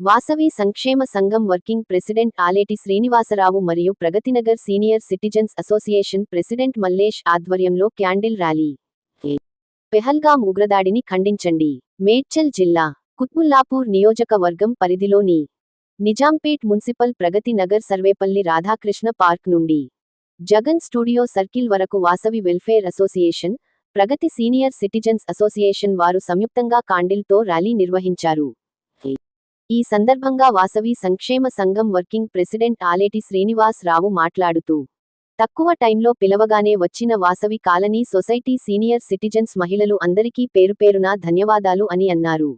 వాసవి సంక్షేమ సంఘం working president Aleti Srinivasarao మరియు Pragathinagar senior citizens association president Mallesh ఆధ్వర్యంలో క్యాండిల్ ర్యాలీ. పెహల్గాం ఉగ్రదాడిని ఖండించండి. మేడ్చల్ జిల్లా కుత్బుల్లాపూర్ నియోజకవర్గం పరిధిలోని నిజాంపేట్ మున్సిపల్ ప్రగతి నగర్ సర్వేపల్లి రాధాకృష్ణ పార్క్ నుండి జగన్ స్టూడియో సర్కిల్ వరకు Vasavi welfare association Pragathi senior citizens association వారు సంయుక్తంగా కాండిల్తో ర్యాలీ నిర్వహించారు. ఈ సందర్భంగా వాసవి సంక్షేమ సంఘం వర్కింగ్ ప్రెసిడెంట్ ఆలేటి శ్రీనివాస్ రావు మాట్లాడుతూ తక్కువ టైంలో పిలవగానే వచ్చిన Vasavi colony society senior citizens మహిళలు అందరికీ పేరుపేరునా ధన్యవాదాలు అని అన్నారు.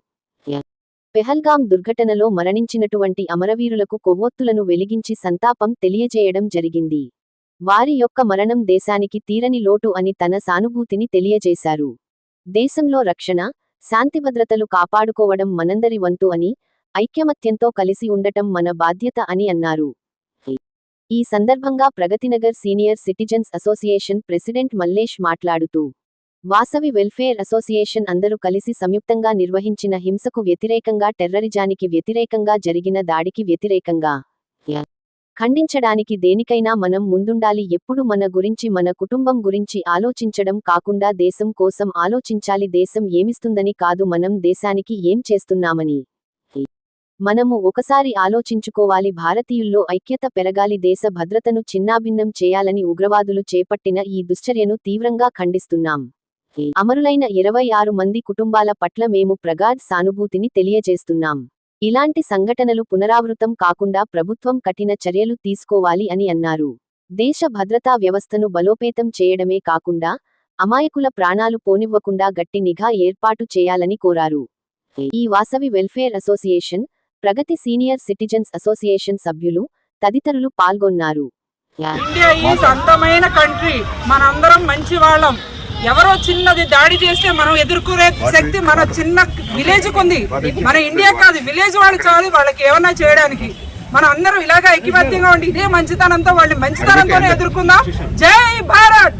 పెహల్గాం దుర్ఘటనలో మరణించినటువంటి అమరవీరులకు కొవ్వొత్తులను వెలిగించి సంతాపం తెలియజేయడం జరిగింది. వారి యొక్క మరణం దేశానికి తీరని లోటు అని తన సానుభూతిని తెలియజేశారు. దేశంలో రక్షణ శాంతిభద్రతలు కాపాడుకోవడం మనందరి వంతు అని ఐక్యమత్యంతో కలిసి ఉండటం మన బాధ్యత అని అన్నారు. ఈ సందర్భంగా Pragathinagar senior citizens association president Mallesh మాట్లాడుతూ వాసవి వెల్ఫేర్ అసోసియేషన్ అందరూ కలిసి సంయుక్తంగా నిర్వహించిన హింసకు వ్యతిరేకంగా టెర్రరిజానికి వ్యతిరేకంగా జరిగిన దాడికి వ్యతిరేకంగా ఖండించడానికి దేనికైనా మనం ముందుండాలి. ఎప్పుడు మన గురించి మన కుటుంబం గురించి ఆలోచించడం కాకుండా దేశం కోసం ఆలోచించాలి. దేశం ఏమిస్తుందని కాదు మనం దేశానికి ఏం చేస్తున్నామని మనము ఒకసారి ఆలోచించుకోవాలి భారతీయుల్లో ఐక్యత పెరగాలి దేశ భద్రతను చిన్నాభిన్నం చేయాలని ఉగ్రవాదులు చేపట్టిన ఈ దుశ్చర్యను తీవ్రంగా ఖండిస్తున్నాం. అమరులైన ఇరవై ఆరు మంది కుటుంబాల పట్ల మేము ప్రగాఢ్ సానుభూతిని తెలియజేస్తున్నాం. ఇలాంటి సంఘటనలు పునరావృతం కాకుండా ప్రభుత్వం కఠిన చర్యలు తీసుకోవాలి అని అన్నారు. దేశ భద్రతా వ్యవస్థను బలోపేతం చేయడమే కాకుండా అమాయకుల ప్రాణాలు పోనివ్వకుండా గట్టి నిఘా ఏర్పాటు చేయాలని కోరారు. ఈ Vasavi welfare association Pragathi senior citizens association సభ్యులు తదితరులు పాల్గొన్నారు. ఇండియా ఈజ్ అందమైన కంట్రీ. మనందరం మంచి వాళ్ళం. ఎవరో చిన్నది దాడి చేస్తే మనం ఎదుర్కొనే శక్తి మన చిన్న విలేజ్ ఉంది మన ఇండియా కాదు విలేజ్ వాళ్ళు చాలు వాళ్ళకి ఏమన్నా చేయడానికి. మనం అందరం ఇలాగా ఐక్యమత్యంగా ఉండి ఇదే మంచితనంతో వాళ్ళని మంచితనంతోనే ఎదుర్కొందాం. జై భారత్!